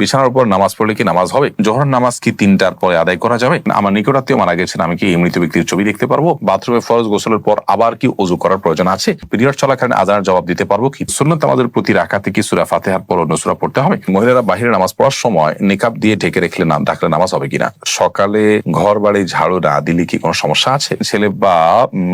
বিছানার উপর নামাজ পড়লে কি নামাজ হবে? জোহর নামাজ কি তিনটার পরে আদায় করা যাবে? আমার নিকটাত্মীয় মারা গেছেন, আমি কি এই মৃত ব্যক্তির ছবি দেখতে পারব? বাথরুমে ফরজ গোসলের পর আবার কি অজু করার প্রয়োজন আছে? পিরিয়ড চলাকালীন আজানের জবাব দিতে পারব কি? সুন্নত আমাদের প্রতি রাখাতে কি সুরা ফাতেহার পর অন্য সুরা পড়তে হবে? মহিলারা বাহিরে নামাজ পড়ার সময় নিকাব দিয়ে ঢেকে রেখলে নাম ডাকলে নামাজ হবে কিনা? সকালে ঘর বাড়ি ঝাড়ু না দিলে কি কোনো সমস্যা আছে? ছেলে বা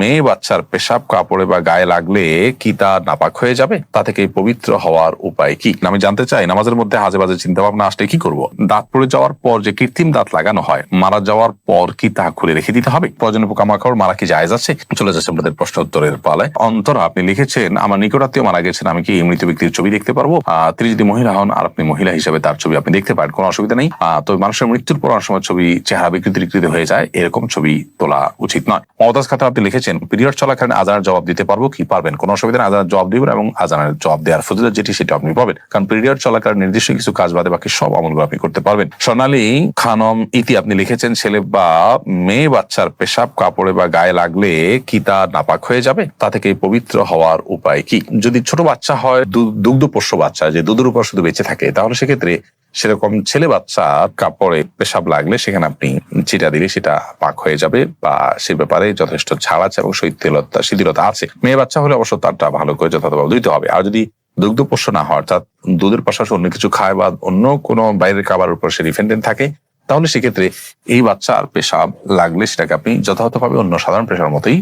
মেয়ে বাচ্চার পেশাব, কাপড়ে বা গায়ে লাগলে কি তা নাপাক হয়ে যাবে? তা থেকে পবিত্র হওয়ার উপায় কি? আমি জানতে চাই, নামাজের মধ্যে হাজে বাজে চিন্তা ভাবনা আসলে কি করব? দাঁত পড়ে যাওয়ার পর যে কৃত্রিম দাঁত লাগানো হয়, মারা যাওয়ার পর কি তা খুলে রেখে দিতে হবে? প্রয়োজনীয় পোকামাকড়, মারা কি জায়েজ আছে? চলে যাচ্ছে আমাদের প্রশ্ন উত্তরের পালায়। অন্তর, আপনি লিখেছেন, আমার নিকটাত্মীয় মারা গেছেন, আমি কি এই মৃত ব্যক্তির ছবি দেখতে পারব? তিনি যদি মহিলা হন, আর আপনি মহিলা হিসেবে তার ছবি আপনি দেখতে পারেন, কোনো অসুবিধা নেই। তবে মানুষের মৃত্যুর পর সময় ছবি চেহারা বিকৃতি বিকৃতি হয়ে যায়, এরকম ছবি তোলা উচিত নয়। মমতাজ খাতা আপনি লিখেছেন, পিরিয়ড চলাকালীন আজানের জবাব দিতে পারব কি পারবেন? কোনো অসুবিধা নেই, আজানের জবাব দিবেন এবং আজানের জবাব দেওয়ার ফজিলত যেটি সেটা আপনি পাবেন। কারণ পিরিয়ড চলাকালীন নির্দিষ্ট কিছু কাজ বাদে বাকি সব আমলগুলো করতে পারবেন। সোনালি খানম ইতি আপনি লিখেছেন, ছেলে বা মেয়ে বাচ্চার পেশাব, কাপড়ে বা গায়ে লাগলে কি তা নাপাক হয়ে যাবে? তা থেকে পবিত্র হওয়ার উপায় কি? যদি ছোট বাচ্চা হয়, দু- দুগ্ধপোষ্য বাচ্চা যে দুধের উপর শুধু বেঁচে থাকে, তাহলে সেক্ষেত্রে সেরকম ছেলে বাচ্চা কাপড়ে পেশাব লাগলে সেখানে আপনি চিটা দিলে সেটা পাক হয়ে যাবে বা সে ব্যাপারে যথেষ্ট ছাড় আছে এবং শৈত্যলতা শিথিলতা আছে। মেয়ে বাচ্চা হলে অবশ্য তারটা ভালো করে যথাযথভাবে দিতে হবে। আর যদি দুগ্ধ পোষ্য না হয় অর্থাৎ দুধের পাশাপাশি অন্য কিছু খায় বা অন্য কোনো বাইরের খাবারের উপর সে ডিপেন্ডেন্ট থাকে, তাহলে সেক্ষেত্রে এই বাচ্চার পেশাব লাগলে সেটাকে আপনি যথাযথভাবে অন্য সাধারণ পেশার মতোই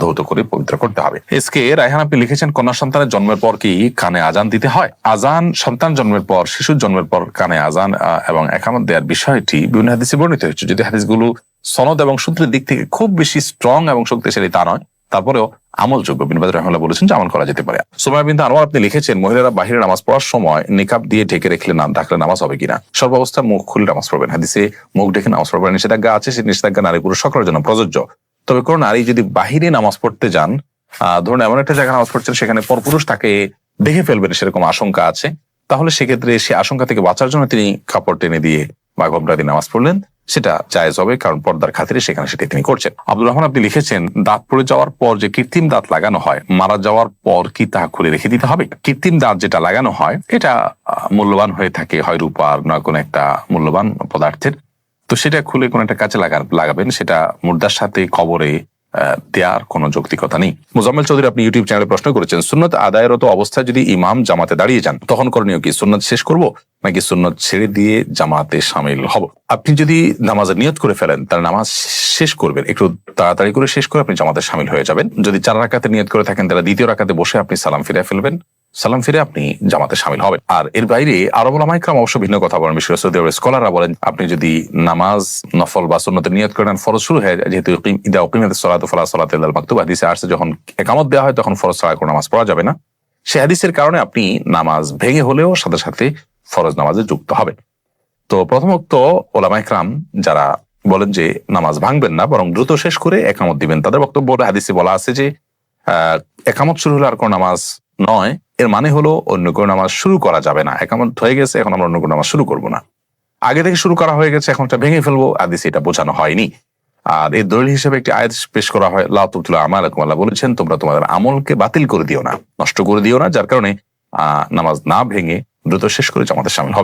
ধৌত করে পবিত্র করতে হবে। এসকে রায়হান, আপনি লিখেছেন, কন্যা সন্তানের জন্মের পর কি কানে আজান দিতে হয়? আজান সন্তান জন্মের পর, শিশুর জন্মের পর কানে আজান এবং একামত দেওয়ার বিষয়টি বিভিন্ন হাদিসে বর্ণিত হয়েছে। যদি হাদিসগুলো সনদ এবং সূত্রের দিক থেকে খুব বেশি স্ট্রং এবং শক্তিশালী তা নয়, তারপরেও আমলযোগ্য। বিনবাদ রহমাল্লাহ বলেছেন যে আমল করা যেতে পারে। সোমায়া বিনতে আনোয়ার আপনি লিখেছেন, মহিলারা বাহিরে নামাজ পড়ার সময় নিকাব দিয়ে ঢেকে রেখলে নাম ডাকলে নামাজ হবে কিনা? সর্বাবস্থা মুখ খুলে নামাজ পড়বেন। হাদিসে মুখ ঢেকে নামাজ পড়বেন নিষেধাজ্ঞা আছে, সেই নিষেধাজ্ঞা নারী পুরুষ সকলের জন্য প্রযোজ্য। তবে কোন নারী যদি বাহিরে নামাজ পড়তে যান ধরুন এমন একটা জায়গায় নামাজ পড়ছেন, সেখানে পরপুরুষ তাকে দেখে ফেলবেন সেরকম আশঙ্কা আছে। তাহলে সেক্ষেত্রে সে আশঙ্কা থেকে বাঁচার জন্য তিনি কাপড় টেনে দিয়ে বা ঘোমটা দিয়ে নামাজ পড়লেন। সেটা জায়েজ হবে, কারণ পর্দার খাতিরে সেখানে সেটি তিনি করছেন। আব্দুর রহমান, আপনি লিখেছেন দাঁত পড়ে যাওয়ার পর যে কৃত্রিম দাঁত লাগানো হয়, মারা যাওয়ার পর কি তা খুলে রেখে দিতে হবে? কৃত্রিম দাঁত যেটা লাগানো হয়, এটা মূল্যবান হয়ে থাকে, হয় রূপার নয় কোনো একটা মূল্যবান পদার্থের। তো সেটা খুলে কোনো একটা কাজে লাগা, লাগাবেন, সেটা মুর্দার সাথে কবরে দেওয়ার কোনো যৌক্তিকতা নেই। মোজাম্মেল চৌধুরী, আপনি ইউটিউব চ্যানেলে প্রশ্ন করেছেন, সুন্নত আদায়রত অবস্থায় যদি ইমাম জামাতে দাঁড়িয়ে যান, তখন করণীয় কি? সুন্নত শেষ করব নাকি সুন্নত ছেড়ে দিয়ে জামাতে সামিল হব? আপনি যদি নামাজের নিয়ত করে ফেলেন তার নামাজ শেষ করবেন। একটু তাড়াতাড়ি করে শেষ করে আপনি জামাতে সামিল হয়ে যাবেন। যদি চার রাকাতে নিয়ত করে থাকেন, তাহলে দ্বিতীয় রাকাতে বসে আপনি সালাম ফিরে ফেলবেন। সালাম ফিরে আপনি জামাতে সামিল হবেন। আর এর বাইরে আরব ওলামাইকরাম অবশ্য ভিন্ন কথা বলেন। বিশেষ সৌদি আরবের স্কলাররা বলেন, আপনি যদি নামাজ, নফল বা সুন্নতের নিয়ত করেন ফরজ শুরু হয় যেহেতু ফলা সলাত মাকতুব হাদিসে আসছে, যখন একামত দেওয়া হয়, তখন ফরজ ছাড়া কোনো নামাজ পড়া যাবে না। সে হাদিসের কারণে আপনি নামাজ ভেঙে হলেও সাথে সাথে ফরজ নামাজে যুক্ত হবে তো প্রথমত ওলামাইকরাম যারা বলেন যে নামাজ ভাঙবেন না, বরং দ্রুত শেষ করে একামত দিবেন। তাদের বক্তব্য হাদিসে বলা আছে যে একামত শুরু হলে আর কোনো নামাজ নয়। এর মানে হলো অন্য কোনো নামাজ শুরু করা যাবে না। একামত হয়ে গেছে এখন আমরা অন্য কোনো নামাজ শুরু করব না। আগে থেকে শুরু করা হয়ে গেছে এখন এটা ভেঙে ফেলব আদিসে এটা বোঝানো হয়নি। আর এই দলিল হিসেবে একটি আয়াত পেশ করা হয় লাতুল্লাহ আমাল আল্লাহ বলেছেন তোমরা তোমাদের আমলকে বাতিল করে দিও না নষ্ট করে দিও না যার কারণে নামাজ না ভেঙে দ্রুত শেষ করে জামাতের সামিল আহ,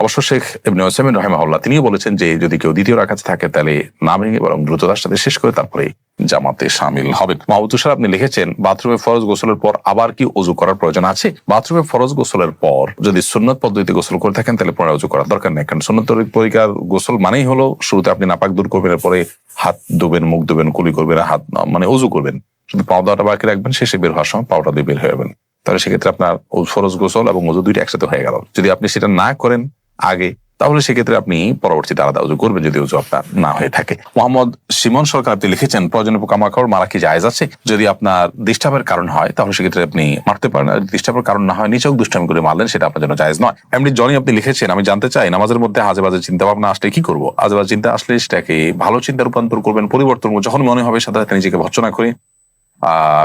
অবশ্য শেখ ইবনে ওসাইমিন রহমাহুল্লাহ তিনিও বলেছেন যে যদি কেউ দ্বিতীয় রাখাতে থাকে তাহলে না ভেঙে বরং দ্রুততার সাথে শেষ করে তারপরে জামাতে সামিল হবেন মাহবুব তুষার আপনি লিখেছেন, বাথরুমে ফরজ গোসলের পর আবার কি অজু করার প্রয়োজন আছে? বাথরুমে ফরজ গোসলের পর যদি সুন্নত পদ্ধতিতে গোসল করে থাকেন তাহলে পরে অজু করার দরকার নেই। কারণ সুন্নত তরিকার গোসল মানেই হলো শুরুতে আপনি নাপাক দূর করবেন পরে হাত ধুবেন, মুখ ধুবেন, কুলি করবেন, হাত মানে অজু করবেন। শুধু পাও দেওয়াটা বাকি রাখবেন, শেষে বের হওয়ার সময় পাওটা দিয়ে বের হয়ে যাবেন। তাহলে সেক্ষেত্রে আপনার ফরজ গোসল এবং অজু দুইটা একসাথে হয়ে গেল। যদি আপনি সেটা না করেন আগে, তাহলে সেক্ষেত্রে আপনি পরবর্তীতে আলাদা উজু করবেন যদি উজু আপনার না হয়ে থাকে। মোহাম্মদ সিমন সরকার আপনি লিখেছেন, প্রয়োজনীয় পোকামাকড় মারা কি জায়েজ আছে? যদি আপনার ডিস্টার্বের কারণ হয়, তাহলে সেক্ষেত্রে আপনি মারতে পারেন। আর কারণ না হয়, নিচেও দুষ্টামি করে মারলেন, সেটা আপনার জন্য জায়েজ নয়। এমনি জনি আপনি লিখেছেন, আমি জানতে চাই, নামাজের মধ্যে আজে বাজে চিন্তা ভাবনা আসলে কি করব? আজে বাজে চিন্তা আসলে সেটাকে ভালো চিন্তা রূপান্তর করবেন, পরিবর্তন যখন মনে হবে সাথে সাথে নিজেকে ভর্সনা করে।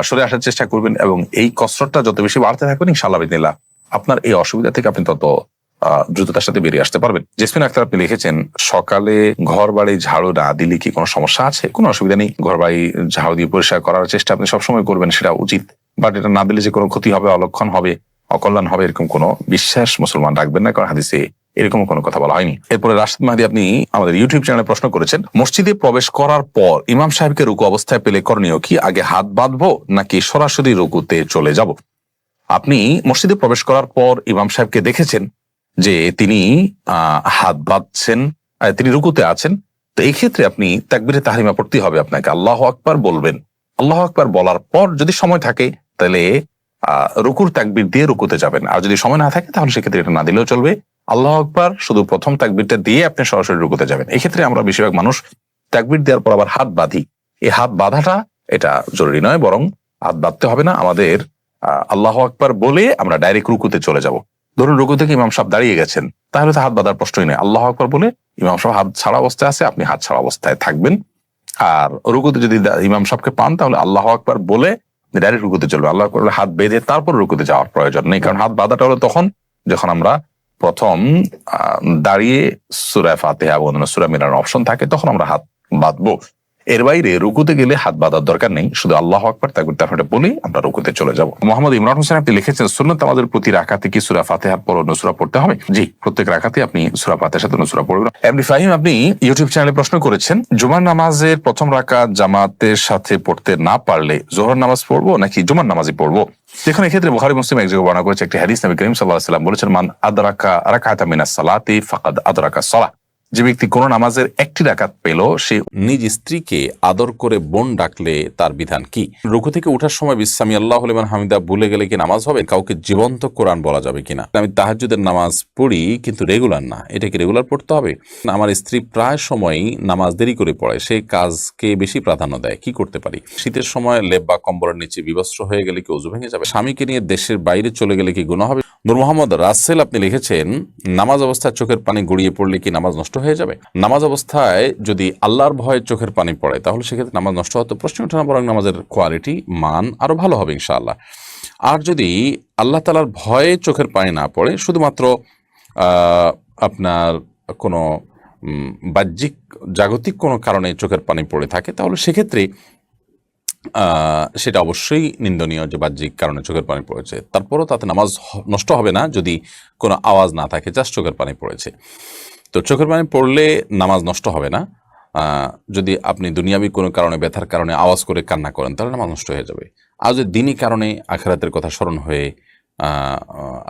সরে আসার চেষ্টা করবেন এবং এই কষ্টটা যত বেশি বাড়তে থাকবেন ইনশাল্লাহ আপনার এই অসুবিধা থেকে আপনি তত দ্রুততার সাথে বেরিয়ে আসতে পারবেন। জেসমিন আক্তার, আপনি লিখেছেন, সকালে ঘর বাড়ি ঝাড়ু না দিলে কি কোনো সমস্যা আছে? কোনো অসুবিধা নেই ঘর বাড়ি ঝাড়ু দিয়ে পরিষ্কার করার চেষ্টা আপনি সবসময় করবেন, সেটা উচিত। বাট এটা না দিলে যে কোনো ক্ষতি হবে, অলক্ষণ হবে, অকল্যাণ হবে, এরকম কোনো বিশ্বাস মুসলমান রাখবেন না, কারণ হাদিসে এরকম কোনো কথা বলা হয়নি। এরপরে রাশিদ মাহাদি আপনি আমাদের ইউটিউব চ্যানেলে প্রশ্ন করেছেন মসজিদে প্রবেশ করার পর ইমাম সাহেবকে রুকু অবস্থায় পেলে করণীয় কি? আগে হাত বাঁধবো নাকি সরাসরি রুকুতে চলে যাব? আপনি মসজিদে প্রবেশ করার পর ইমাম সাহেবকে দেখেছেন যে তিনি হাত বাঁধছেন তিনি রুকুতে আছেন। তো এই ক্ষেত্রে আপনি তাকবিরে তাহারিমা পড়তে হবে আপনাকে। আল্লাহ আকবার বলবেন। আল্লাহ আকবার বলার পর যদি সময় থাকে তাহলে আহ, রুকুর তাকবির দিয়ে রুকুতে যাবেন। আর যদি সময় না থাকে তাহলে সেক্ষেত্রে এটা না দিলেও চলবে। আল্লাহ আকবার, শুধু প্রথম তাকবিরটা দিয়ে আপনি সরাসরি রুকুতে যাবেন। এক্ষেত্রে আমরা বেশিরভাগ মানুষ তাকবির দেওয়ার পর আবার হাত বাঁধি। এই হাত বাঁধাটা এটা জরুরি নয়, বরং হাত বাঁধতে হবে না। আমাদের আল্লাহ আকবার বলে আমরা ডাইরেক্ট রুকুতে চলে যাব। ধরুন রুকু থেকে ইমাম সাহেব দাঁড়িয়ে গেছেন, তাহলে তো হাত বাঁধার প্রশ্নই নেই। আল্লাহ আকবার বলে ইমাম সাহেব হাত ছাড়া অবস্থায় আছে, আপনি হাত ছাড়া অবস্থায় থাকবেন। আর রুকুতে যদি ইমাম সাহেবকে পান, তাহলে আল্লাহ আকবার বলে ডাইরেক্ট রুকুতে চলবে আল্লাহ আকবার হাত বেঁধে তারপর রুকুতে যাওয়ার প্রয়োজন নেই। কারণ হাত বাঁধাটা হলো তখন যখন আমরা প্রথম দাঁড়িয়ে সুরায় ফাতে সুরা মিলানোর অপশন থাকে তখন আমরা হাত বাঁধবো। এর বাইরে রুকুতে গেলে হাত বাঁধার দরকার নেই, শুধু আল্লাহ আকবার তাকবির তারপরে বলেই আমরা রুকুতে চলে যাব। মোহাম্মদ ইমরান হোসেন, আপনি লিখেছেন সুন্নত, আমাদের প্রতি রাখাতে কি সুরা ফাতেহার পর অন্য সুরা পড়তে হবে? জি, প্রত্যেক রাখাতে আপনি সুরা ফাতেহার সাথে অন্য পড়বেন। এমনি ফাহিম, আপনি ইউটিউব চ্যানেলে প্রশ্ন করেছেন, জুমার নামাজের প্রথম রাকাত জামাতের সাথে পড়তে না পারলে জোহর নামাজ পড়ব নাকি জুমার নামাজই পড়ব? দেখুন এক্ষেত্রে বুখারী, মুসলিম এক জায়গায় বর্ণনা করেছে, একটি হাদিস নবী করিম সাল্লাহ সাল্লাম বলেছেন, মান আদরাকা রাকাতা মিনাস সালাতি, ফাকাদ আদরাকা সালাহ যে ব্যক্তি কোন নামাজের একটি ডাকাত পেল, সে নিজ স্ত্রীকে আদর করে বোন ডাকলে তার বিধান কি? রুকু থেকে ওঠার সময় বিশ্বামী আল্লাহ লিমান হামিদা ভুলে গেলে কি নামাজ হবে? কাউকে জীবন্ত কোরআন বলা যাবে কিনা? আমি তাহাজুদের নামাজ পড়ি, কিন্তু রেগুলার না। এটা কি রেগুলার পড়তে হবে? আমার স্ত্রী প্রায় সময়ই নামাজ দেরি করে পড়ে। সে কাজকে বেশি প্রাধান্য দেয়। কি করতে পারি? শীতের সময় লেপ বা কম্বলের নিচে বিবস্ত্র হয়ে গেলে কি অজু ভেঙে যাবে? স্বামীকে নিয়ে দেশের বাইরে চলে গেলে কি গুণ হবে? নূর মোহাম্মদ রাসেল আপনি লিখেছেন, নামাজ অবস্থায় চোখের পানি গড়িয়ে পড়লে কি নামাজ নষ্ট হয়ে যাবে। নামাজ অবস্থায় যদি আল্লাহর ভয়ে চোখের পানি পড়ে, তাহলে সেক্ষেত্রে নামাজ নষ্ট হতো প্রশ্ন ওঠে না, বরং নামাজের কোয়ালিটি মান আরও ভালো হবে ইনশাআল্লাহ। আর যদি আল্লাহ তালার ভয়ে চোখের পানি না পড়ে, শুধুমাত্র আপনার কোনো বাহ্যিক, জাগতিক কোনো কারণে চোখের পানি পড়ে থাকে, তাহলে সেক্ষেত্রে সেটা অবশ্যই নিন্দনীয় যে বাহ্যিক কারণে চোখের পানি পড়েছে। তারপরও তাতে নামাজ নষ্ট হবে না যদি কোনো আওয়াজ না থাকে, জাস্ট চোখের পানি পড়েছে। তো চোখের পানি পড়লে নামাজ নষ্ট হবে না। যদি আপনি দুনিয়াবি কোনো কারণে, ব্যথার কারণে আওয়াজ করে কান্না করেন, তাহলে নামাজ নষ্ট হয়ে যাবে। আর যদি দিনই কারণে আখেরাতের কথা স্মরণ হয়ে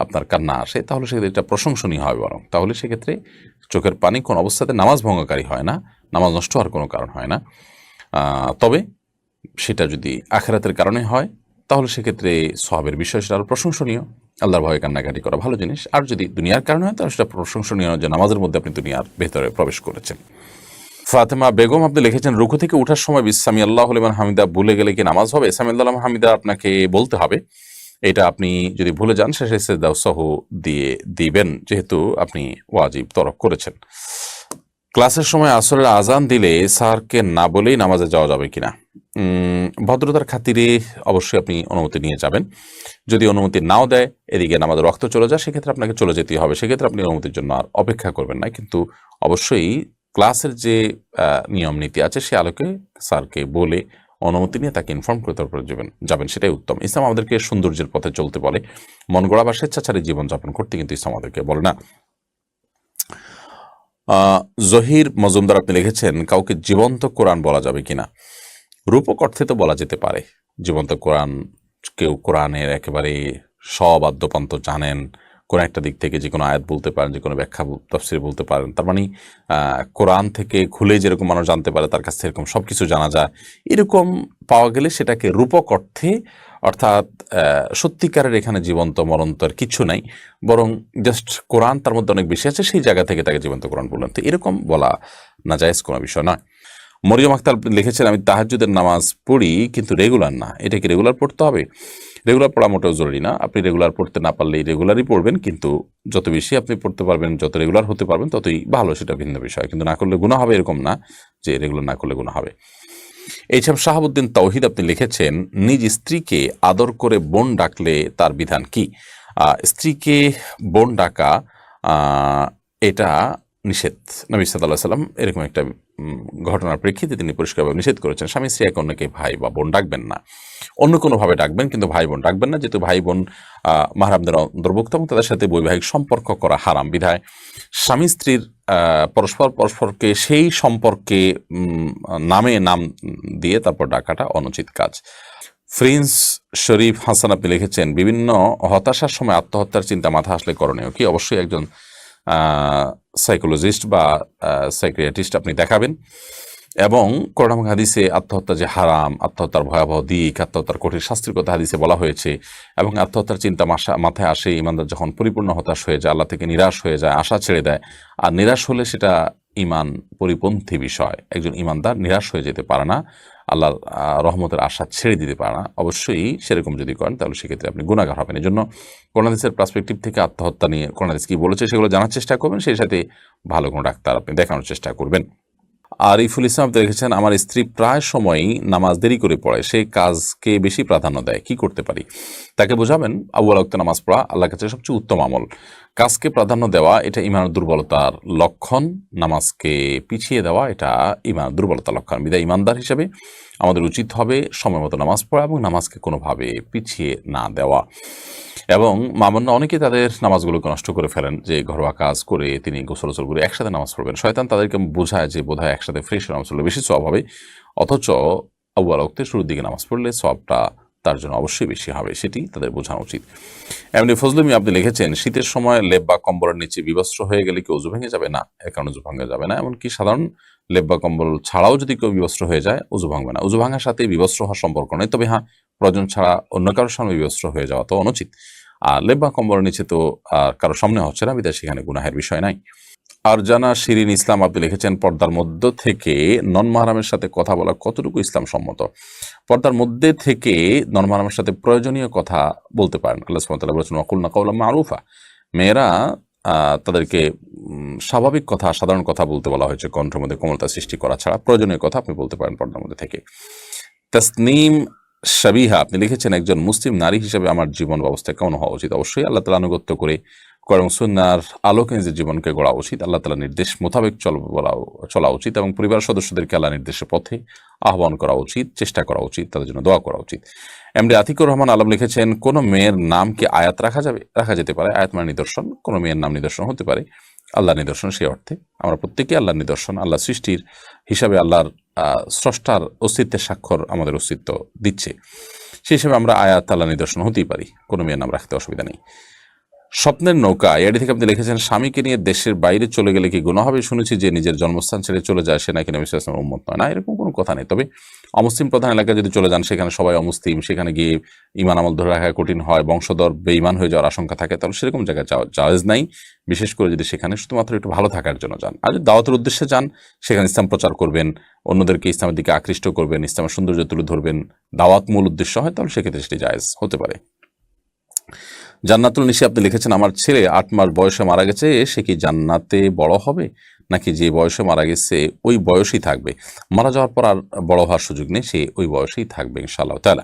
আপনার কান্না আসে, তাহলে সেক্ষেত্রে এটা প্রশংসনীয় হবে বরং। তাহলে সেক্ষেত্রে চোখের পানি কোন অবস্থাতে নামাজ ভঙ্গকারী হয় না, নামাজ নষ্ট হওয়ার কোনো কারণ হয় না। তবে সেটা যদি আখেরাতের কারণে হয়, তাহলে সেক্ষেত্রে সবের বিষয় সেটা আরও প্রশংসনীয়। আল্লাহর ভয়ে কান্নাকাটি করা ভালো জিনিস। আর যদি দুনিয়ার কারণে হয়, তাহলে সেটা প্রশংসনীয় যে নামাজের মধ্যে আপনি দুনিয়ার ভেতরে প্রবেশ করেছেন। ফাতেমা বেগম, আপনি লিখেছেন, রুকু থেকে ওঠার সময় বিসামি আল্লাহ হলিমান হামিদা ভুলে গেলে কি নামাজ হবে? সামি আল্লাহ হামিদা আপনাকে বলতে হবে, এটা আপনি যদি ভুলে যান শেষে সেদাও দিয়ে দিবেন, যেহেতু আপনি ওয়াজিব তরক করেছেন। ক্লাসের সময় আসরের আজান দিলে স্যারকে না বলেই নামাজে যাওয়া যাবে কিনা? ভদ্রতার খাতিরে অবশ্যই আপনি অনুমতি নিয়ে যাবেন। যদি অনুমতি নাও দেয়, এদিকে নামাজের রক্ত চলে যায়, সেক্ষেত্রে আপনাকে চলে যেতে হবে। সেক্ষেত্রে আপনি অনুমতির জন্য আর অপেক্ষা করবেন না। কিন্তু অবশ্যই ক্লাসের যে নিয়ম নীতি আছে, সে আলোকে স্যারকে বলে অনুমতি নিয়ে তাকে ইনফর্ম করে তারপরে যাবেন যাবেন, সেটাই উত্তম। ইসলাম আমাদেরকে সৌন্দর্যের পথে চলতে বলে। মন গড়া বা স্বেচ্ছাচারী জীবনযাপন করতে কিন্তু ইসলাম আমাদেরকে বলে না। জহির মজুমদার আপনি লিখেছেন, কাউকে জীবন্ত কোরআন বলা যাবে কিনা? রূপক অর্থে তো বলা যেতে পারে। জীবন্ত কোরআন, কেউ কোরআনের একেবারে সব আদ্যপান্ত জানেন, কোন একটা দিক থেকে যে কোনো আয়াত বলতে পারেন, যে কোনো ব্যাখ্যা, তফসির বলতে পারেন। তার মানে কোরআন থেকে খুলে যেরকম মানুষ জানতে পারে, তার কাছ থেকে এরকম সব কিছু জানা যায়, এরকম পাওয়া গেলে সেটাকে রূপক অর্থে অর্থাৎ সত্যিকারের এখানে জীবন্ত মরন্তর কিছু নাই, বরং জাস্ট কোরআন তার মধ্যে অনেক বেশি আছে, সেই জায়গা থেকে তাকে জীবন্ত কোরআন বললেন। তো এরকম বলা না জায়েজ কোনো বিষয় নয়। মরিয়ম আক্তার লিখেছেন, আমি তাহাজ্জুদের নামাজ পড়ি, কিন্তু রেগুলার না। এটা কি রেগুলার পড়তে হবে? রেগুলার পড়া মোটেও জরুরি না। আপনি রেগুলার পড়তে না পারলেই রেগুলারই পড়বেন, কিন্তু যত বেশি আপনি পড়তে পারবেন, যত রেগুলার হতে পারবেন, ততই ভালো সেটা ভিন্ন বিষয়। কিন্তু না করলে গুণা হবে এরকম না যে রেগুলার না করলে গুণা হবে। এইসব শাহাবুদ্দিন তৌহিদ আপনি লিখেছেন, নিজ স্ত্রীকে আদর করে বোন ডাকলে তার বিধান কি? স্ত্রীকে বোন ডাকা এটা নিষেধ। নবী সাল্লাহ সাল্লাম এরকম একটা ঘটনার প্রেক্ষিতে তিনি পরিষ্কারভাবে নিষেধ করেছেন, স্বামী স্ত্রী এক অন্যকে ভাই বা বোন ডাকবেন না। অন্য কোনোভাবে ডাকবেন কিন্তু ভাই বোন ডাকবেন না, যেহেতু ভাই বোন মাহরামদের অন্তর্ভুক্ত এবং তাদের সাথে বৈবাহিক সম্পর্ক করা হারাম বিধায়। স্বামী স্ত্রীর পরস্পর পরস্পরকে সেই সম্পর্কে নামে নাম দিয়ে তারপর ডাকাটা অনুচিত কাজ। ফ্রিন্স শরীফ হাসান আপনি লিখেছেন, বিভিন্ন হতাশার সময় আত্মহত্যার চিন্তা মাথা আসলে করণীয় কি? অবশ্যই একজন সাইকোলজিস্ট বা সাইক্রিয়াটিস্ট আপনি দেখাবেন। এবং করোনা হাদিসে আত্মহত্যা যে হারাম, আত্মহত্যার ভয়াবহ দিক, আত্মহত্যার কঠিন শাস্তির কথা হাদিসে বলা হয়েছে এবং আত্মহত্যার চিন্তা মাসা মাথায় আসে, ইমানদার যখন পরিপূর্ণ হতাশ হয়ে যায়, আল্লাহ থেকে নিরাশ হয়ে যায়, আশা ছেড়ে দেয়। আর নিরাশ হলে সেটা ইমান পরিপন্থী বিষয়। একজন ইমানদার নিরাশ হয়ে যেতে পারে না, আল্লাহর রহমতের আশা ছেড়ে দিতে পারে না। অবশ্যই সেরকম যদি করেন, তাহলে সেক্ষেত্রে আপনি গুণাগার হবেন। এই জন্য করোনাদেশের পার্সপেক্টিভ থেকে আত্মহত্যা নিয়ে করোনাদেশ কী বলেছে সেগুলো জানার চেষ্টা করবেন, সেই সাথে ভালো কোনো ডাক্তার আপনি দেখানোর চেষ্টা করবেন। আরিফুল ইসলাম দেখেছেন, আমার স্ত্রী প্রায় সময়ই নামাজ দেরি করে পড়ে সেই কাজকে বেশি প্রাধান্য দেয়। কি করতে পারি? তাকে বোঝাবেন, আবু আলক্ত নামাজ পড়া আল্লাহর কাছে সবচেয়ে উত্তম আমল। কাজকে প্রাধান্য দেওয়া, এটা ইমানের দুর্বলতার লক্ষণ। নামাজকে পিছিয়ে দেওয়া, এটা ইমানের দুর্বলতার লক্ষণ। বিদায় ইমানদার হিসেবে আমাদের উচিত হবে সময় মতো নামাজ পড়া এবং নামাজকে কোনোভাবে পিছিয়ে না দেওয়া। এবং মামন্না অনেকে তাদের নামাজগুলোকে নষ্ট করে ফেলেন, যে ঘরোয়া কাজ করে তিনি গোসল করে একসাথে নামাজ পড়বেন। শয়তান তাদেরকে বোঝায় যে বোধহয় একসাথে ফ্রেশ নামাজ পড়লে বেশি সব হবে, অথচ আবু আলক্তে শুরুর দিকে নামাজ পড়লে সবটা তার জন্য অবশ্যই বেশি হবে, সেটি তাদের বোঝানো উচিত। এমনি ফজলুমি আপনি লিখেছেন, শীতের সময় লেপ বা কম্বলের নিচে বিবস্ত্র হয়ে গেলে কি অজু ভেঙে যাবে? না, এর কারণে অজু ভাঙে যাবে না, এমনকি সাধারণ লেপ বা কম্বল ছাড়াও যদি কেউ বিবস্ত্র হয়ে যায় অজু ভাঙবে না। অজু ভাঙার সাথে বিবস্ত্র হওয়ার সম্পর্ক নেই, তবে হ্যাঁ প্রয়োজন ছাড়া অন্য কারোর সামনে বিবস্ত্র হয়ে যাওয়া তো অনুচিত। আর লেপ বা কম্বলের নিচে তো আর কারও সামনে হচ্ছে না, বিদায় সেখানে গুনাহের বিষয় নাই। আর জানা শিরিন ইসলাম আপনি লিখেছেন, পর্দার মধ্য থেকে নন মাহারামের সাথে কথা বলা কতটুকু ইসলাম সম্মত? পর্দার মধ্যে থেকে নন মাহারামের সাথে প্রয়োজনীয় কথা বলতে পারেন। আল্লাহ সুবহানাহু বলেছেন অকুল না কৌলা মারুফা। মেয়েরা তাদেরকে স্বাভাবিক কথা, সাধারণ কথা বলতে বলা হয়েছে, কণ্ঠের মধ্যে কোমলতা সৃষ্টি করা ছাড়া প্রয়োজনীয় কথা আপনি বলতে পারেন পর্দার মধ্যে থেকে। তাসনিম সাবিহা আপনি লিখেছেন, একজন মুসলিম নারী হিসেবে আমার জীবন ব্যবস্থা কেমন হওয়া উচিত? অবশ্যই আল্লাহ তালা আনুগত্য করে করম সুন্নার আলোকে নিজের জীবনকে গড়া উচিত। আল্লাহ তালা নির্দেশ মোতাবেক চল চলা উচিত এবং পরিবার সদস্যদেরকে আল্লাহ নির্দেশের পথে আহ্বান করা উচিত, চেষ্টা করা উচিত, তাদের জন্য দোয়া করা উচিত। এমডি আতিকুর রহমান আলম লিখেছেন, কোনো মেয়ের নাম কি আয়াত রাখা যাবে? রাখা যেতে পারে, আয়াত মানে নিদর্শন, কোনো মেয়ের নাম নিদর্শন হতে পারে। আল্লাহ নিদর্শন সেই অর্থে। আমরা প্রত্যেকেই আল্লাহর নিদর্শন আল্লাহ সৃষ্টির হিসাবে আল্লাহর স্রষ্টার অস্তিত্বের স্বাক্ষর আমাদের অস্তিত্ব দিচ্ছে। সেই হিসাবে আমরা আয়াত আল্লাহ নিদর্শন হতেই পারি। কোনো মেয়ের নাম রাখতে অসুবিধা নেই। স্বপ্নের নৌকা। এডি থেকে আপনি লিখেছেন স্বামীকে নিয়ে দেশের বাইরে চলে গেলে কি গুণা হবে? শুনেছি যে নিজের জন্মস্থান ছেড়ে চলে যায় সে নাকি নবী উম্মত নয়। না, এরকম কোনো কথা নেই। তবে অমুসলিম প্রধান এলাকায় যদি চলে যান, সেখানে সবাই অমুসলিম, সেখানে গিয়ে ইমান আমল ধরে রাখা কঠিন হয়, বংশধর বেঈমান হয়ে যাওয়ার আশঙ্কা থাকে, তাহলে সেরকম জায়গায় যাওয়া জায়েজ নাই। বিশেষ করে যদি সেখানে শুধুমাত্র একটু ভালো থাকার জন্য যান। আর যদি দাওয়াতের উদ্দেশ্যে যান, সেখানে ইসলাম প্রচার করবেন, অন্যদেরকে ইসলামের দিকে আকৃষ্ট করবেন, ইসলামের সৌন্দর্য তুলে ধরবেন, দাওয়াত মূল উদ্দেশ্য হয়, তাহলে সেক্ষেত্রে সেটি জায়েজ হতে পারে। জান্নাতুল নিশি আপনি লিখেছেন, আমার ছেলে আট মাস বয়সে মারা গেছে, সে কি জান্নাতে বড় হবে? নাকি যে বয়সে মারা গেছে, ওই বয়সেই থাকবে? মারা যাওয়ার পর আর বড় হওয়ার সুযোগ নেই, সে ওই বয়সেই থাকবে ইনশাআল্লাহ তাআলা।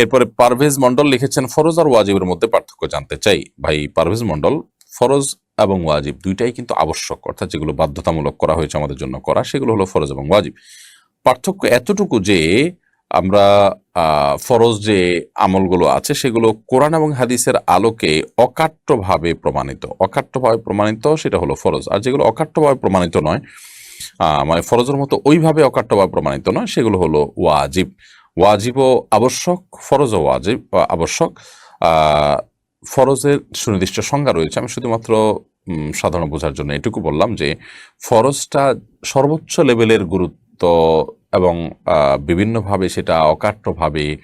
এরপরে পারভেজ মন্ডল লিখেছেন, ফরজ আর ওয়াজিবের মধ্যে পার্থক্য জানতে চাই। ভাই, পারভেজ মন্ডল ফরজ এবং ওয়াজিব দুইটাই কিন্তু আবশ্যক, অর্থাৎ যেগুলো বাধ্যতামূলক করা হয়েছে আমাদের জন্য করা, সেগুলো হলো ফরজ এবং ওয়াজিব। পার্থক্য এতটুকু যে আমরা ফরজ যে আমলগুলো আছে সেগুলো কোরআন এবং হাদিসের আলোকে অকাট্যভাবে প্রমাণিত। অকাট্যভাবে প্রমাণিত সেটা হলো ফরজ। আর যেগুলো অকাট্যভাবে প্রমাণিত নয় মানে ফরজের মতো ওইভাবে অকাট্যভাবে প্রমাণিত নয়, সেগুলো হলো ওয়াজিব। ওয়াজিবও আবশ্যক, ফরজও ওয়াজিব আবশ্যক। ফরজের সুনির্দিষ্ট সংজ্ঞা রয়েছে। আমি শুধুমাত্র সাধারণ বোঝার জন্য এটুকু বললাম যে, ফরজটা সর্বোচ্চ লেভেলের গুরুত্ব এবং বিভিন্নভাবে সেটা অকাট্যভাবে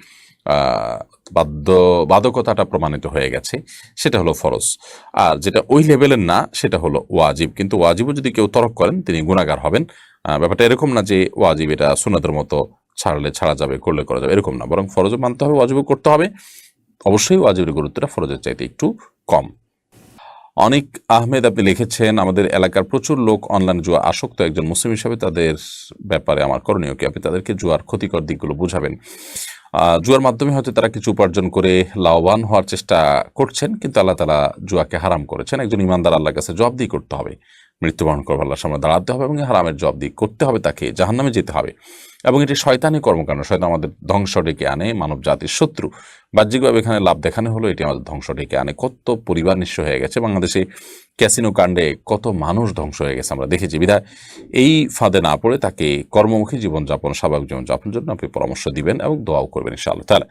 আহ, বাধ্য বাধকতাটা প্রমাণিত হয়ে গেছে। সেটা হলো ফরজ। আর যেটা ওই লেভেলের না সেটা হলো ওয়াজিব। কিন্তু ওয়াজিবও যদি কেউ তরক করেন তিনি গুণাগার হবেন। ব্যাপারটা এরকম না যে ওয়াজিব এটা সুনাদের মতো ছাড়লে ছাড়া যাবে করলে করা যাবে এরকম না। বরং ফরজও মানতে হবে ওয়াজিবও করতে হবে। অবশ্যই ওয়াজিবের গুরুত্বটা ফরজের চাইতে একটু কম। অনেক আহমেদ আপনি লিখেছেন, আমাদের এলাকার প্রচুর লোক অনলাইন জুয়া আসক্ত। একজন মুসলিম হিসাবে তাদের ব্যাপারে আমার করণীয় কি? আপনি তাদেরকে জুয়ার ক্ষতিকর দিকগুলো বুঝাবেন। জুয়ার মাধ্যমে হয়তো তারা কিছু উপার্জন করে লাভবান হওয়ার চেষ্টা করছেন, কিন্তু আল্লাহ তালা জুয়াকে হারাম করেছেন। একজন ইমানদার আল্লাহর কাছে জবাবদি করতে হবে। মৃত্যুবরণ করবে আল্লাহর সামনে দাঁড়াতে হবে এবং হারামের জব দিয়ে করতে হবে তাকে, জাহান্নামে যেতে হবে। এবং এটি শয়তানি কর্মকাণ্ড, শয়তান আমাদের ধ্বংস ডেকে আনে, মানব জাতির শত্রু। বাহ্যিকভাবে এখানে লাভ দেখানো হলো, এটি আমাদের ধ্বংস ডেকে আনে। কত পরিবার নিঃস্ব হয়ে গেছে বাংলাদেশে, ক্যাসিনো কাণ্ডে কত মানুষ ধ্বংস হয়ে গেছে আমরা দেখেছি। বিধায় এই ফাঁদে না পড়ে তাকে কর্মমুখী জীবনযাপন স্বাভাবিক জীবনযাপনের জন্য আপনি পরামর্শ দিবেন এবং দোয়াও করবেন ইনশাআল্লাহ তাহলে